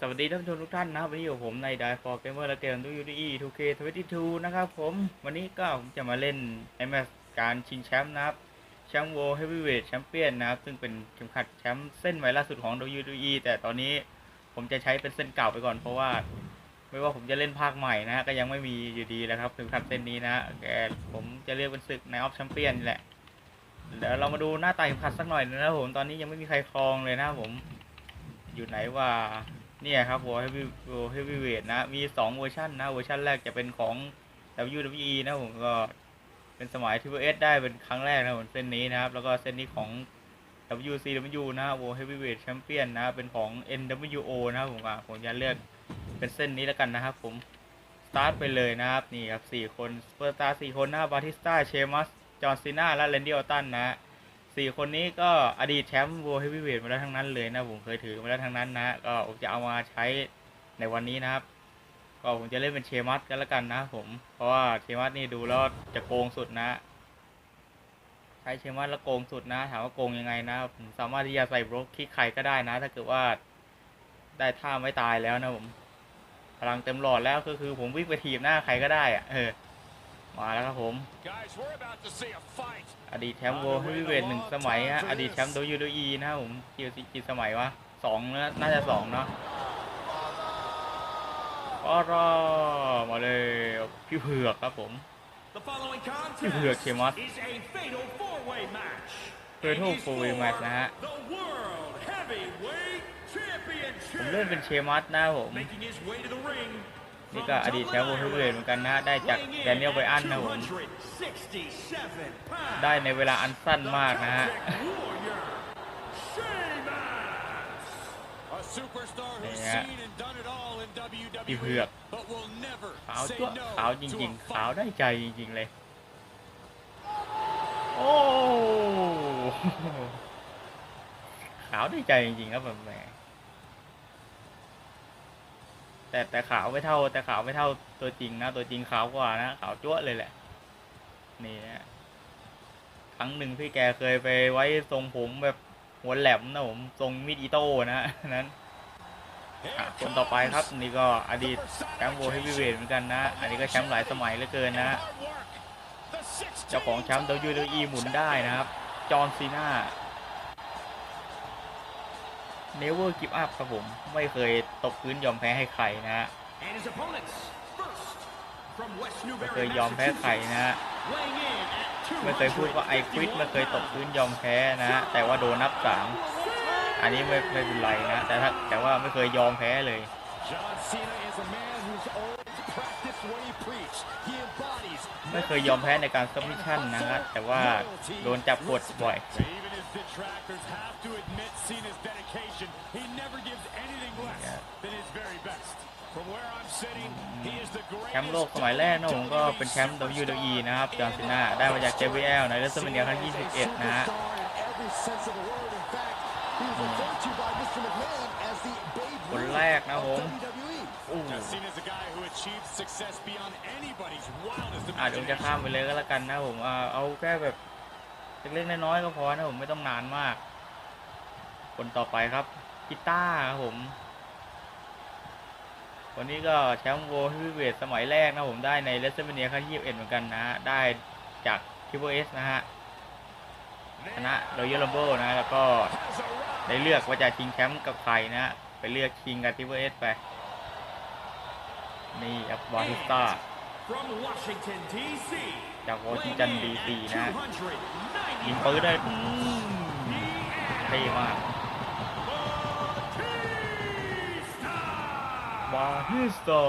สวัสดีท่านผู้ชมทุกท่านนะครับวันนี้อยู่กับผมใน Die for Gamer และเกมดู UDE 2K22 นะครับผมวันนี้ก็ผมจะมาเล่น MS การชิงแชมป์นะครับแชมป์ World Heavyweight Champion นะครับ ซึ่งเป็นเข็มขัดแชมป์เส้นใหม่ล่าสุดของ WWE แต่ตอนนี้ผมจะใช้เป็นเส้นเก่าไปก่อนเพราะว่า ไม่ว่าผมจะเล่นภาคใหม่นะก็ยังไม่มีอยู่ดีแล้วครับเข็มขัดเส้นนี้นะแกผมจะเรียกเป็นศึกในออฟแชมเปี้ยนแหละเดี๋ยวเรามาดูหน้าตาเข็มขัดสักหน่อยนะครับผมตอนนี้ยังไม่มีใครครองเลยนะครับผมอยู่ไหนว่า เนี่ยครับ World Heavy World Heavyweight นะ มี 2 เวอร์ชันนะเวอร์ชันแรกจะเป็นของ WWE นะผมก็เป็นสมัย Triple S ได้เป็นครั้งแรกนะผมเส้นนี้นะครับ แล้วก็เส้นนี้ของ WCW นะ World Heavyweight Champion นะ เป็นของ NWO นะครับผมอะผมจะเลือกเป็นเส้นนี้แล้วกันนะครับผมสตาร์ทไปเลยนะครับนี่ครับ4คนสเปอร์สตาร์4คนนะบาติสตาเชมัสจอห์นซีนาและเรนดี้ออตันนะ สี่คนนี้ก็อดีตแชมป์ World Heavyweight มาแล้วทั้งนั้นเลยนะผมเคยถือมาแล้วทั้งนั้นนะก็ผมจะเอามาใช้ในวันนี้นะครับ ก็ผมจะเล่นเป็นเชมัสกันแล้วกันนะผม เพราะว่าเชมัสนี่ดูแล้วจะโกงสุดนะ ใช้เชมัสแล้วโกงสุดนะ ถามว่าโกงยังไงนะผมสามารถที่จะใส่บล็อกคิกใครก็ได้นะ ถ้าเกิดว่าได้ท่าไม่ตายแล้วนะผมพลังเต็มหลอดแล้วก็คือผมวิ่งไปทีบหน้าใครก็ได้อะเออ มาแล้วครับผม Guys, we're about to see a fight. อดีตแชมป์ World Heavyweight หนึ่งสมัยฮะ อดีตแชมป์ WWE นะครับผมกี่กี่สมัยวะสองนะน่าจะสองเนาะก็รอมาเลยพี่เผือกครับผม The following พี่เผือก contest เชมัส is a fatal four-way match. Fatal It is four-way for match นะฮะ The World Heavyweight ผม Championship. เล่นเป็นเชมัสนะครับผม นี่ก็อดีตแชมป์โลกพิเวทเหมือนกันนะ ได้จากแดเนียลไบอันนะผมได้ในเวลาอันสั้นมากนะฮะนี่ฮะตีเผือกขาวจ้วขาวจริงๆขาวได้ใจจริงๆเลย โอ้ขาวได้ใจจริงๆครับแม่ แต่แต่ขาวไม่เท่า แต่ขาวไม่เท่าตัวจริงนะ ตัวจริงขาวกว่านะขาวจ้วเลยแหละ นี่นะครั้งหนึ่งพี่แกเคยไปไว้ทรงผมแบบหัวแหลมนะผมทรงมีดอิโต้นะนั้นคนต่อไปครับนี่ก็อดีตแชมป์โวลเฮฟวีเวทเหมือนกันนะ อันนี้ก็แชมป์หลายสมัยเหลือเกินนะเจ้าของแชมป์ WWE หมุนได้นะครับ จอห์นซีนา Never give up ครับผม ไม่เคยตกพื้นยอมแพ้ให้ใครนะฮะ And his opponents, first, from West ไม่ Newbury, เคยยอมแพ้ใครนะฮะ weighing in at ไม่เคยพูดว่าไอควิดไม่เคยตกพื้นยอมแพ้นะฮะแต่ว่าโดนนับสามอันนี้ไม่ไม่เป็นไรนะแต่ถ้าแต่ว่าไม่เคยยอมแพ้เลย John Cena is a man who's always practiced what he preached. He embodies ไม่เคยยอมแพ้ในการซับมิชชั่นนะฮะแต่ว่าโดนจับกดบ่อย Even his detractors have to admit Cena's dedication. He never gives anything less than his very best. From where I'm sitting, he is the แชมป์โลก greatest สมัยแรกนะผมก็เป็นแชมป์ WWE นะครับ จอห์นซีนาได้มาจาก JBL ใน WrestleMania ครั้งที่21 นะฮะคนแรกนะผมอู้ Now, Cena's a guy who achieved success beyond anybody's wildest อะเดี๋ยวผมจะข้ามไปเลยก็แล้วกันนะผมอ่าเอาแค่แบบ เล็กๆน้อยๆก็พอนะผมไม่ต้องนานมาก คนต่อไปครับกีตาร์ครับผม วันนี้ก็แชมป์โวลฮีเวทสมัยแรกนะผมได้ใน WrestleMania ครั้งที่21เหมือนกันนะฮะ ได้จาก Triple S นะฮะชนะ Royal Rumble นะแล้วก็ได้เลือกว่าจะชิงแชมป์กับใครนะฮะไปเลือกชิงกับ Triple S ไป นี่ครับบาติสตา From Washington, D.C. จากวอชิงตันดีซีนะฮะยิง290ปืนได้อืมเท่มากบาทิสต้า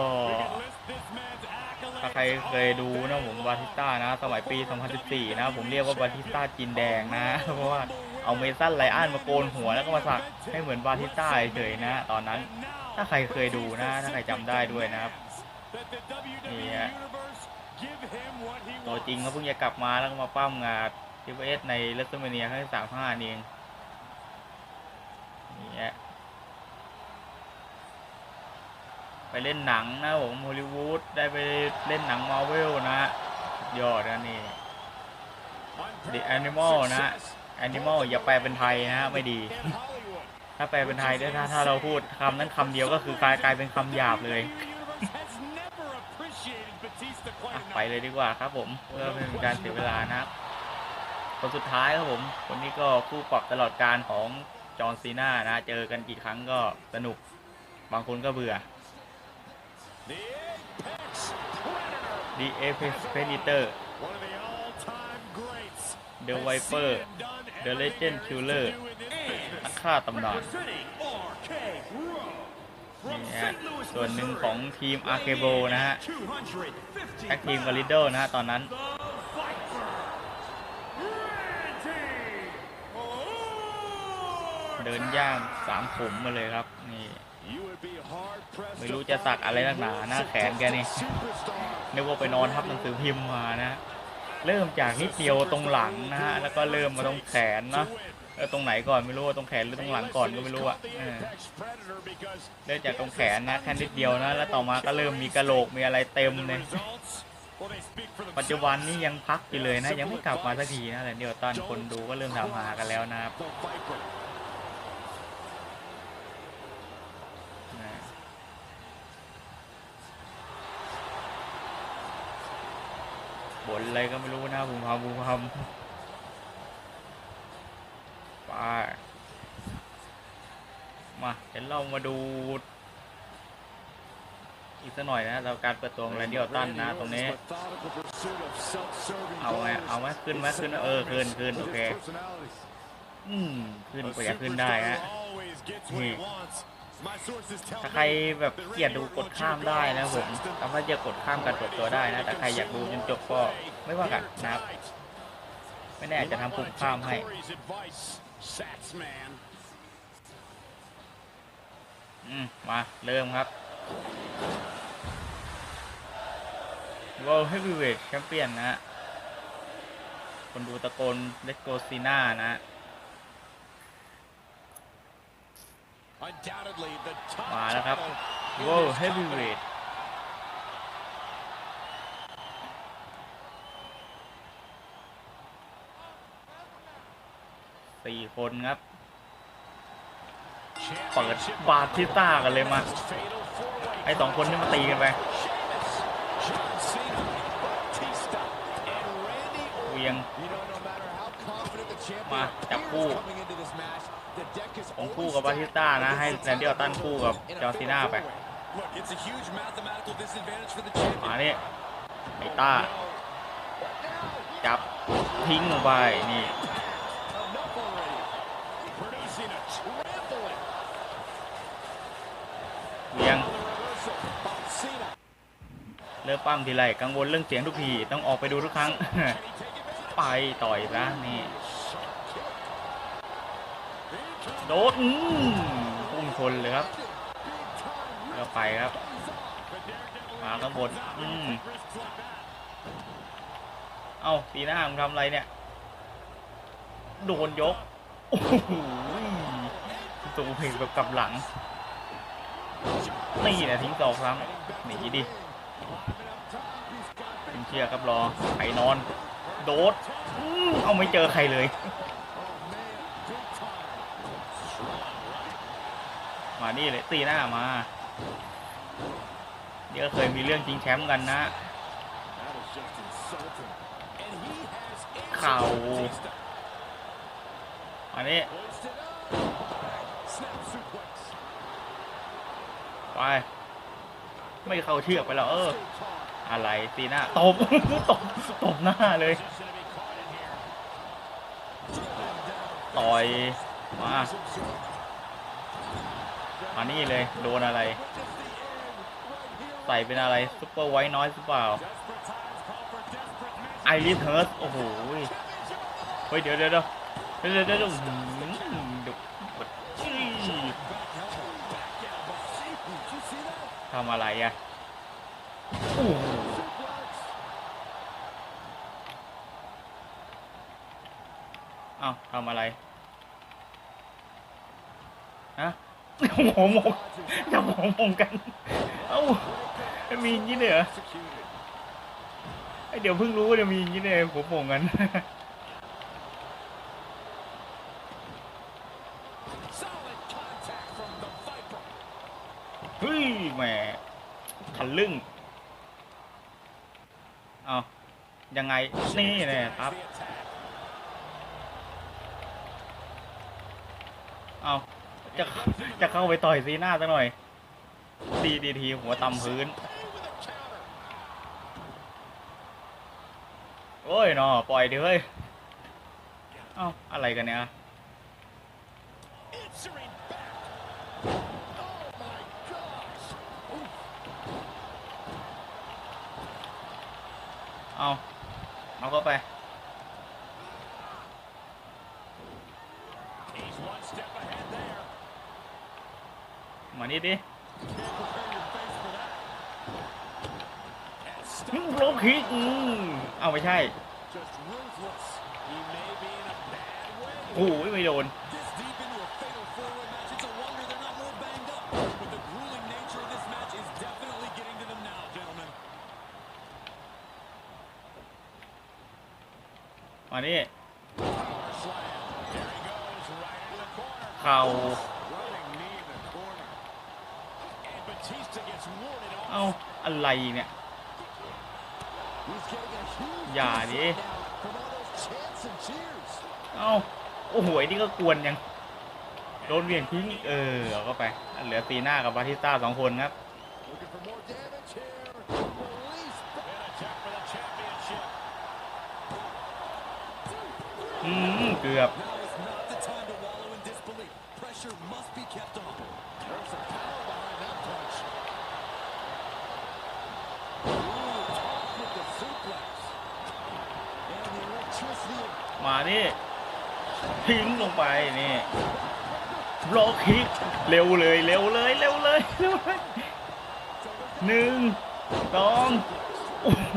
ถ้าใครเคยดูนะผมบาทิสต้านะ สมัยปี 2014 นะ ผมเรียกว่าบาทิสต้าจีนแดงนะ เพราะว่าเอาเมสันไลอ้อนมาโกนหัวแล้วก็มาสักให้เหมือนบาทิสต้าเฉยๆนะ ตอนนั้นถ้าใครเคยดูนะ ถ้าใครจำได้ด้วยนะครับนี่ฮะ ตัวจริงเขาเพิ่งจะกลับมาแล้วก็มาปั้มงานทีเอสในเลสเตอร์เมเนียครั้งที่สามห้านี่เองนี่ฮะไปเล่นหนังนะผมฮอลลีวูดได้ไปเล่นหนังมาเวลนะฮะสุดยอดนะนี่ The Animal นะแอนิมอลอย่าแปลเป็นไทยนะฮะไม่ดี In Hollywood, ถ้าแปลเป็นไทยด้วยถ้าถ้าเราพูดคำนั้นคำเดียวก็คือกลายกลายเป็นคำหยาบเลย ไปเลยดีกว่าครับผมเพื่อไม่เป็นการเสียเวลานะครับคนสุดท้ายครับผมคนนี้ก็คู่ปรับตลอดการของจอร์ซีน่านะ เจอกันกี่ครั้งก็สนุก บางคนก็เบื่อดีเอฟเฟนิเตอร์เดอะไวเปอร์เดอะเลเจนด์คิลเลอร์นักฆ่าตำนานนี่ฮะส่วนหนึ่งของทีมอาร์เคโบนะฮะ แท็กทีมกับลิดเดนะฮะตอนนั้น เดินย่างสามขุมมาเลยครับ นี่ ไม่รู้จะสักอะไรนักหนาหน้าแขนแกนี่นึกว่าไปนอนทับหนังสือพิมพ์มานะ เริ่มจากนิดเดียวตรงหลังนะฮะ แล้วก็เริ่มมาตรงแขนเนาะ เออตรงไหนก่อนไม่รู้ว่าตรงแขนหรือตรงหลังก่อนก็ไม่รู้อะเออเริ่มจากตรงแขนนะแค่นิดเดียวนะ แล้วต่อมาก็เริ่มมีกระโหลกมีอะไรเต็มเลยปัจจุบันนี้ยังพักอยู่เลยนะ ยังไม่กลับมาสักทีนะแต่เดียวตันคนดูก็เริ่มถามหากันแล้วนะครับนะบ่นอะไรก็ไม่รู้นะบูมพามบูมพามไป มาเดี๋ยวเรามาดู อีกสักหน่อยนะเราการเปิดตัวของแรนดี้ออตตันนะ ตรงนี้ เอาไงเอาไหมขึ้นไหมขึ้นเออขึ้นขึ้นโอเคอืมขึ้นก็อยากขึ้นได้ฮะนี่ถ้าใครแบบเกลียดดูกดข้ามได้นะผมสามารถจะกดข้ามการเปิดตัวได้นะแต่ใครอยากดูจนจบก็ไม่ว่ากันนะครับ ไม่แน่จจะทำปุ่มข้ามให้ อืมมา เริ่มครับ World Heavyweight Champion นะฮะคนดูตะโกนเลโกซีน่านะ มาแล้วครับ World Heavyweight สี่คนครับ เปิดบาทิต้ากันเลยมาไอสองคนนี่มาตีกันไปเวียงมาจับคู่ผมคู่กับบาทิต้านะ ให้แรนดี้ออตตันคู่กับจอร์ซีน่าไปมาเนี่ยไอต้า จับทิ้งลงไปนี่ เวียง เริ่มปั้มทีไรกังวลเรื่องเสียงทุกทีต้องออกไปดูทุกครั้ง ไปต่อยนะนี่โดดพุ่งชนเลยครับแล้วไปครับ มาข้างบนอืมเอ้าตีหน้ามึงทำอะไรเนี่ย โดนยก โอ้โหตัวเพลงแบบกลับหลัง นี่นะทิ้งสองครั้งหนีดิ เชียร์ครับรอไข่นอน โดดเอาไม่เจอใครเลย มานี่เลยตีหน้ามาเดี๋ยวเคยมีเรื่องชิงแชมป์กันนะเข่าอันนี้ไป ไม่เข้าเชือกไปแล้วเออ อะไรตีหน้าตบตบตบหน้าเลยต่อยมามานี่เลยโดนอะไร ใส่เป็นอะไรซุปเปอร์ไวท์น้อยหรือเปล่าไอริสเฮิร์สโอ้โหเฮ้ยเดี๋ยวเดี๋ยวเดี๋ยวเดี๋ยวเดี๋ยวเดี๋ยวหืมเดี๋ยวอี้ทำอะไรอะโอ้โห เอาทำอะไรฮะหัวหมกจะหัวหมกกัน เอ้ามีอย่างนี้เลยเหรอไอเดี๋ยวเพิ่งรู้ว่าจะมีอย่างนี้เลยหัวหมกกัน Solid cut. ฮ้ยแหมทันลึ่ง เอายังไง นี่แน่ครับ เอาจะจะเข้าไปต่อยซีหน้าซะหน่อยดีดีทีหัวต่ำพื้น โอ้ยนอปล่อยดิเฮ้ย เอ้า อะไรกันเนี่ยเอาเอาเข้าไป มานี่ดิโลคิกเอาไม่ใช่โอ้ยไม่โดนมานี่ ข่าเอาอะไรเนี่ย อย่าดิเอาโอ้โหนี่ก็กวนยัง โดนเวียงทิ้ง เออเอาก็ไป เหลือตีหน้ากับบาทิสต้าสองคนครับอืมเกือบ มานี่ทิ้งลงไปนี่บล็อกคิกเร็วเลยเร็วเลยเร็วเลยเร็วเลยหนึ่งสองโอ้โห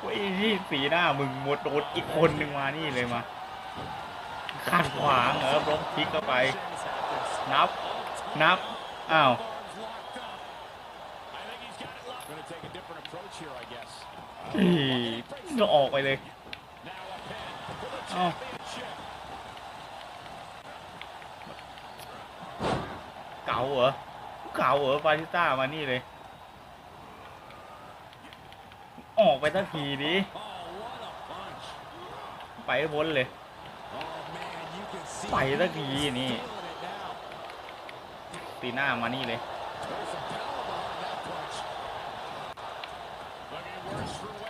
เว้ยนี่สีหน้ามึงหมดโดนอีกคนหนึ่งมานี่เลยมาขาดขวางเออบล็อกคิกเข้าไป นับนับอ้าวอีก็ออกไปเลย เก่าเหรอเก่าเหรอปาติต้ามานี่เลย ออกไปสักทีดิไปวนเลย ไปสักทีนี่ตีหน้ามานี่เลย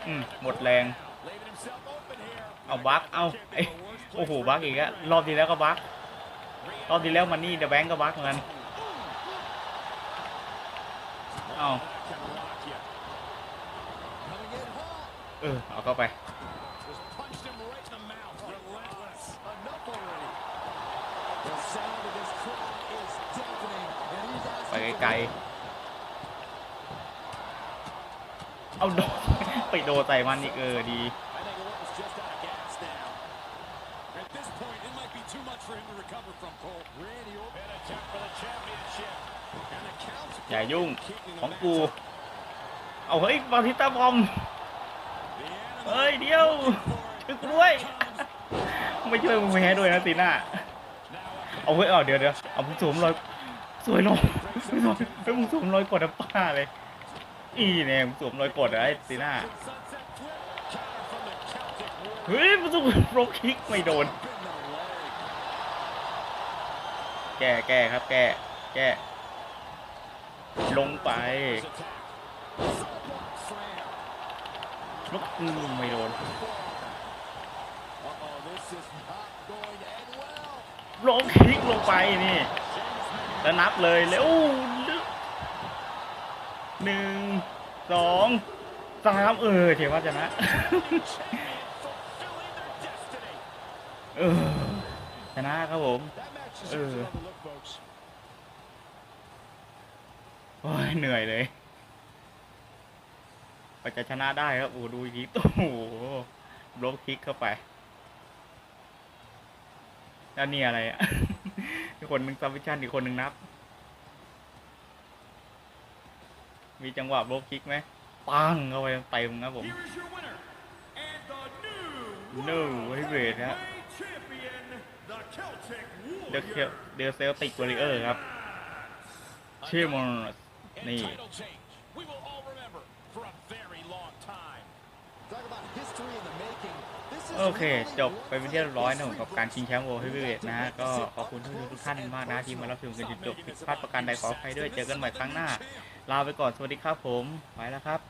อืมหมดแรง เอาบักเอาไอ้โอ้โหบักอีกแล้วรอบที่แล้วก็บักรอบที่แล้วมันนี่เดอะแบงก์ก็บักเหมือนกันเอาเออเอาเข้าไปไปไกลๆเอาโดไปโดใส่มันอีกเออดี อย่ายุ่งของกู เอาเฮ้ยบาทิตาบอม เฮ้ยเดี๋ยวช่วยกูด้วย ไม่ช่วยมึงแพ้ด้วยนะตีหน้า เอาเฮ้ยเอาเดี๋ยวเดี๋ยวเอามึงสวมรอยสวยลงไม่สวมไม่มึงสวมรอยกดป้าเลย อีเนี่ยมึงสวมรอยกดอะไอ้ตีหน้า เฮ้ยมันต้องโรคิกไม่โดน แก้แก้ครับแก้แก้ ลงไปไม่โดนลงคลิกลงไปนี่แล้วนับเลยแล้วหนึ่งสองสามเออเทว่าะนะเออชนะครับผมเออ โอ้ยเหนื่อยเลยกว่าจะชนะได้ครับโอ้ดูอีกทีโอ้โหลบคลิกเข้าไป แล้วนี่อะไรอะอีกคนหนึ่งซับวิชั่นอีกคนหนึ่งนับ มีจังหวะลบคลิกไหมปังเข้าไปเต็มๆครับผม Here is your winner, and the new No, World wait a minute, huh? Heavyweight Champion, the Celtic เดอะ Warrior. เดอะเซลติกวอริเออร์ครับ I ชิมอน And Nee. title change. We will all remember for a very long time. Talk about history in the making. This is โอเค really จบไปเป็นที่เรียบร้อยนะผม history กับการชิงแชมป์โวลด์เฮฟวีเวทนะฮะ ก็ขอบคุณทุกทุกท่านมากนะที่มารับชมกันจนจบผิดพลาดประการใดขออภัยด้วย เจอกันใหม่ครั้งหน้า ลาไปก่อน สวัสดีครับผม ไปแล้วครับ